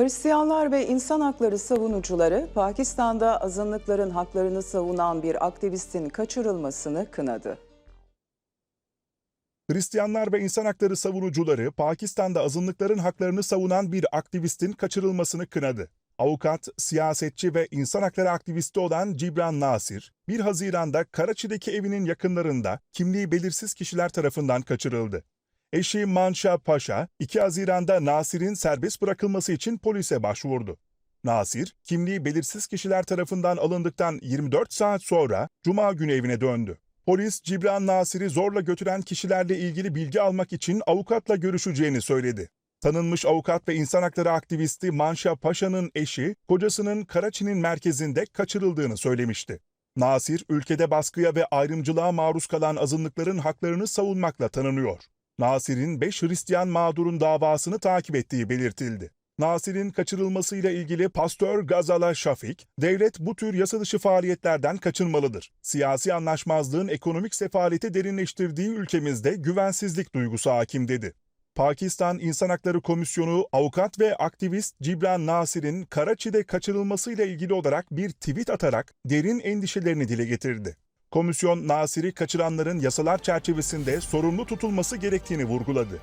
Hristiyanlar ve insan hakları savunucuları Pakistan'da azınlıkların haklarını savunan bir aktivistin kaçırılmasını kınadı. Hristiyanlar ve insan hakları savunucuları Pakistan'da azınlıkların haklarını savunan bir aktivistin kaçırılmasını kınadı. Avukat, siyasetçi ve insan hakları aktivisti olan Cibran Nasir, 1 Haziran'da Karaçi'deki evinin yakınlarında kimliği belirsiz kişiler tarafından kaçırıldı. Eşi Manşa Paşa, 2 Haziran'da Nasir'in serbest bırakılması için polise başvurdu. Nasir, kimliği belirsiz kişiler tarafından alındıktan 24 saat sonra Cuma günü evine döndü. Polis, Cibran Nasir'i zorla götüren kişilerle ilgili bilgi almak için avukatla görüşeceğini söyledi. Tanınmış avukat ve insan hakları aktivisti Manşa Paşa'nın eşi, kocasının Karaçi'nin merkezinde kaçırıldığını söylemişti. Nasir, ülkede baskıya ve ayrımcılığa maruz kalan azınlıkların haklarını savunmakla tanınıyor. Nasir'in 5 Hristiyan mağdurun davasını takip ettiği belirtildi. Nasir'in kaçırılmasıyla ilgili Pastör Gazala Şafik, devlet bu tür yasa dışı faaliyetlerden kaçınmalıdır. Siyasi anlaşmazlığın ekonomik sefaleti derinleştirdiği ülkemizde güvensizlik duygusu hakim dedi. Pakistan İnsan Hakları Komisyonu avukat ve aktivist Cibran Nasir'in Karaçi'de kaçırılmasıyla ilgili olarak bir tweet atarak derin endişelerini dile getirdi. Komisyon Nasir'i kaçıranların yasalar çerçevesinde sorumlu tutulması gerektiğini vurguladı.